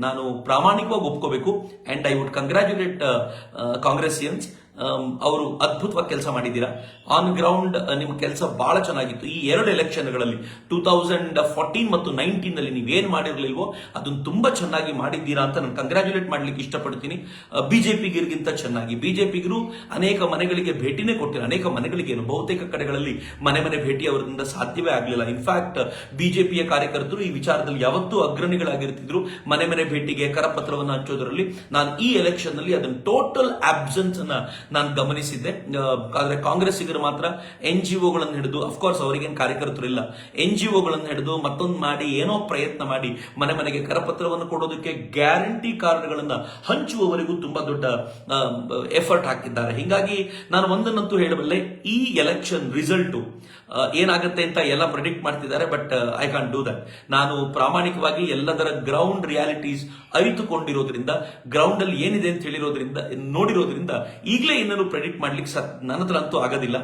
ನಾನು ಪ್ರಾಮಾಣಿಕವಾಗಿ ಒಪ್ಕೋಬೇಕು. And I would congratulate Congressians ಅವರು ಅದ್ಭುತವಾಗಿ ಕೆಲಸ ಮಾಡಿದ್ದೀರಾ? ಆನ್ ಗ್ರೌಂಡ್ ನಿಮ್ಮ ಕೆಲಸ ಬಹಳ ಚೆನ್ನಾಗಿತ್ತು. ಈ ಎರಡು ಎಲೆಕ್ಷನ್ಗಳಲ್ಲಿ ಟೂ ತೌಸಂಡ್ ಫೋರ್ಟೀನ್ ಮತ್ತು ನೈನ್ಟೀನ್ ನೀವೇನು ಮಾಡಿರಲಿಲ್ವೋ ಅದನ್ನು ತುಂಬಾ ಚೆನ್ನಾಗಿ ಮಾಡಿದ್ದೀರಾ ಅಂತ ನಾನು ಕಂಗ್ರ್ಯಾಚುಲೇಟ್ ಮಾಡ್ಲಿಕ್ಕೆ ಇಷ್ಟಪಡ್ತೀನಿ. ಬಿಜೆಪಿಗಿರಿಗಿಂತ ಚೆನ್ನಾಗಿ. ಬಿಜೆಪಿಗರು ಅನೇಕ ಮನೆಗಳಿಗೆ ಭೇಟಿನೇ ಕೊಟ್ಟಿಲ್ಲ ಅನೇಕ ಮನೆಗಳಿಗೆ ಏನು, ಬಹುತೇಕ ಕಡೆಗಳಲ್ಲಿ ಮನೆ ಮನೆ ಭೇಟಿ ಅವರಿಂದ ಸಾಧ್ಯವೇ ಆಗಲಿಲ್ಲ. ಇನ್ಫ್ಯಾಕ್ಟ್ ಬಿಜೆಪಿಯ ಕಾರ್ಯಕರ್ತರು ಈ ವಿಚಾರದಲ್ಲಿ ಯಾವತ್ತೂ ಅಗ್ರಣಿಗಳಾಗಿರ್ತಿದ್ರು. ಮನೆ ಮನೆ ಭೇಟಿಗೆ ಕರಪತ್ರವನ್ನು ಹಂಚೋದರಲ್ಲಿ ನಾನು ಈ ಎಲೆಕ್ಷನ್ನಲ್ಲಿ ಅದನ್ನ ಟೋಟಲ್ ಆಬ್ಸೆನ್ಸ್ ಅನ್ನ ನಾನು ಗಮನಿಸಿದ್ದೆ. ಆದರೆ ಕಾಂಗ್ರೆಸ್ಸಿಗರು ಮಾತ್ರ ಎನ್ ಜಿ ಒಗಳನ್ನು ಹಿಡಿದು ಅಫ್ಕೋರ್ಸ್ ಅವರಿಗೇನು ಕಾರ್ಯಕರ್ತರು ಇಲ್ಲ ಎನ್ ಜಿ ಒಗಳನ್ನು ಹಿಡಿದು ಮತ್ತೊಂದು ಮಾಡಿ ಏನೋ ಪ್ರಯತ್ನ ಮಾಡಿ ಮನೆ ಮನೆಗೆ ಕರಪತ್ರವನ್ನು ಕೊಡೋದಕ್ಕೆ ಗ್ಯಾರಂಟಿ ಕಾರ್ಡ್ಗಳನ್ನು ಹಂಚುವವರೆಗೂ ತುಂಬಾ ದೊಡ್ಡ ಎಫರ್ಟ್ ಹಾಕಿದ್ದಾರೆ. ಹೀಗಾಗಿ ನಾನು ಒಂದನ್ನಂತೂ ಹೇಳಬಲ್ಲೆ, ಈ ಎಲೆಕ್ಷನ್ ರಿಸಲ್ಟು ಏನಾಗುತ್ತೆ ಅಂತ ಎಲ್ಲ ಪ್ರಿಡಿಕ್ಟ್ ಮಾಡ್ತಿದ್ದಾರೆ but I can do that ನಾನು ಪ್ರಾಮಾಣಿಕವಾಗಿ ಎಲ್ಲದರ ಗ್ರೌಂಡ್ ರಿಯಾಲಿಟೀಸ್ ಅರಿತುಕೊಂಡಿರೋದ್ರಿಂದ ಗ್ರೌಂಡ್ ಅಲ್ಲಿ ಏನಿದೆ ಅಂತ ಹೇಳಿರೋದ್ರಿಂದ, ನೋಡಿರೋದ್ರಿಂದ ಈಗಲೇ ಏನನ್ನು ಪ್ರೆಡಿಕ್ಟ್ ಮಾಡ್ಲಿಕ್ಕೆ ಸತ್ ನನ್ನ ಹತ್ರ ಅಂತೂ ಆಗೋದಿಲ್ಲ.